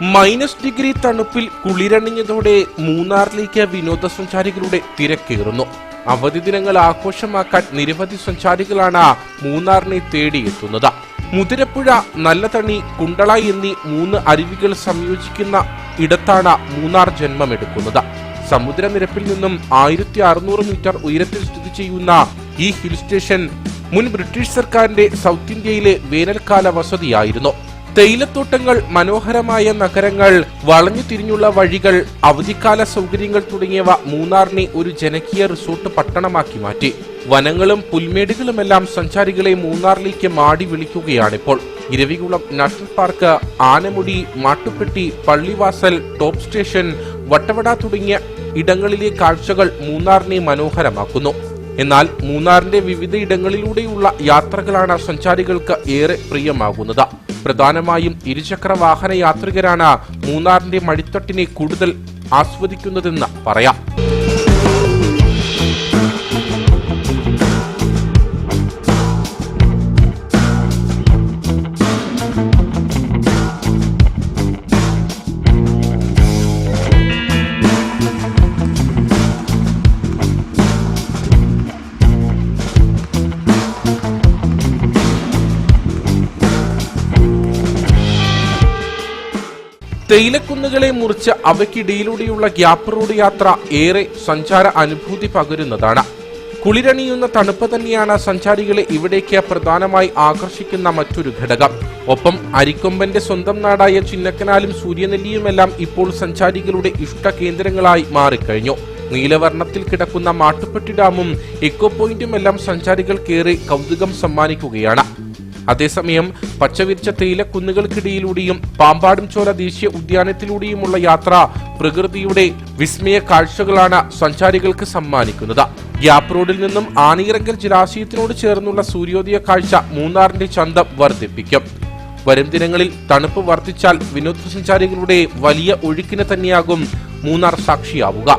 Minus degree തണുപ്പിൽ കുളിരണിഞ്ഞതോടെ മൂന്നാറിലേക്ക് വിനോദസഞ്ചാരികളുടെ തിരക്കേറുന്നു. അവധി ദിനങ്ങൾ ആഘോഷമാക്കാൻ നിരവധി സഞ്ചാരികളാണ് മൂന്നാറിനെ തേടിയെത്തുന്നത്. മുതിരപ്പുഴ നല്ലതണി കുണ്ടള എന്നീ മൂന്ന് അരുവികൾ സംയോജിക്കുന്ന ഇടത്താണ് മൂന്നാർ ജന്മമെടുക്കുന്നത്. സമുദ്രനിരപ്പിൽ നിന്നും ആയിരത്തി അറുന്നൂറ് മീറ്റർ ഉയരത്തിൽ സ്ഥിതി ചെയ്യുന്ന ഈ ഹിൽ സ്റ്റേഷൻ മുൻ ബ്രിട്ടീഷ് സർക്കാരിന്റെ സൗത്ത് ഇന്ത്യയിലെ വേനൽക്കാല വസതിയായിരുന്നു. തേയിലത്തോട്ടങ്ങൾ മനോഹരമായ നഗരങ്ങൾ വളഞ്ഞു തിരിഞ്ഞുള്ള വഴികൾ അവധിക്കാല സൗകര്യങ്ങൾ തുടങ്ങിയവ മൂന്നാറിനെ ഒരു ജനകീയ റിസോർട്ട് പട്ടണമാക്കി മാറ്റി. വനങ്ങളും പുൽമേടുകളുമെല്ലാം സഞ്ചാരികളെ മൂന്നാറിലേക്ക് മാടി വിളിക്കുകയാണിപ്പോൾ. Eravikulam national park Anamudi Mattupetty Pallivasal top station Vattavada തുടങ്ങിയ ഇടങ്ങളിലെ കാഴ്ചകൾ മൂന്നാറിനെ മനോഹരമാക്കുന്നു. എന്നാൽ മൂന്നാറിന്റെ വിവിധയിടങ്ങളിലൂടെയുള്ള യാത്രകളാണ് സഞ്ചാരികൾക്ക് ഏറെ പ്രിയമാകുന്നത്. പ്രധാനമായും ഇരുചക്ര വാഹന യാത്രികരാണ് മൂന്നാറിന്റെ മടിത്തട്ടിനെ കൂടുതൽ ആസ്വദിക്കുന്നതെന്ന് പറയാം. തേയിലക്കുന്നുകളെ മുറിച്ച് അവയ്ക്കിടയിലൂടെയുള്ള ഗ്യാപ്പ് റോഡ് യാത്ര ഏറെ സഞ്ചാര അനുഭൂതി പകരുന്നതാണ്. കുളിരണിയുന്ന തണുപ്പ് തന്നെയാണ് സഞ്ചാരികളെ ഇവിടേക്ക് പ്രധാനമായി ആകർഷിക്കുന്ന മറ്റൊരു ഘടകം. ഒപ്പം അരിക്കൊമ്പന്റെ സ്വന്തം നാടായ ചിന്നക്കനാലും സൂര്യനെല്ലിയുമെല്ലാം ഇപ്പോൾ സഞ്ചാരികളുടെ ഇഷ്ട കേന്ദ്രങ്ങളായി മാറിക്കഴിഞ്ഞു. നീലവർണത്തിൽ കിടക്കുന്ന മാട്ടുപ്പെട്ടി ഡാമും എക്കോ പോയിന്റുമെല്ലാം സഞ്ചാരികൾക്കേറെ കൗതുകം സമ്മാനിക്കുകയാണ്. അതേസമയം പച്ചവിരിച്ച തേയിലക്കുന്നുകൾക്കിടയിലൂടെയും പാമ്പാടും ചോല ദേശീയ ഉദ്യാനത്തിലൂടെയുമുള്ള യാത്ര പ്രകൃതിയുടെ വിസ്മയ കാഴ്ചകളാണ് സഞ്ചാരികൾക്ക് സമ്മാനിക്കുന്നത്. ഗ്യാപ് റോഡിൽ നിന്നും ആനയിറങ്കൽ ജലാശയത്തിനോട് ചേർന്നുള്ള സൂര്യോദയ കാഴ്ച മൂന്നാറിന്റെ ചന്തം വർദ്ധിപ്പിക്കും. വരും ദിനങ്ങളിൽ തണുപ്പ് വർദ്ധിച്ചാൽ വിനോദസഞ്ചാരികളുടെ വലിയ ഒഴുക്കിന് തന്നെയാകും മൂന്നാർ സാക്ഷിയാവുക.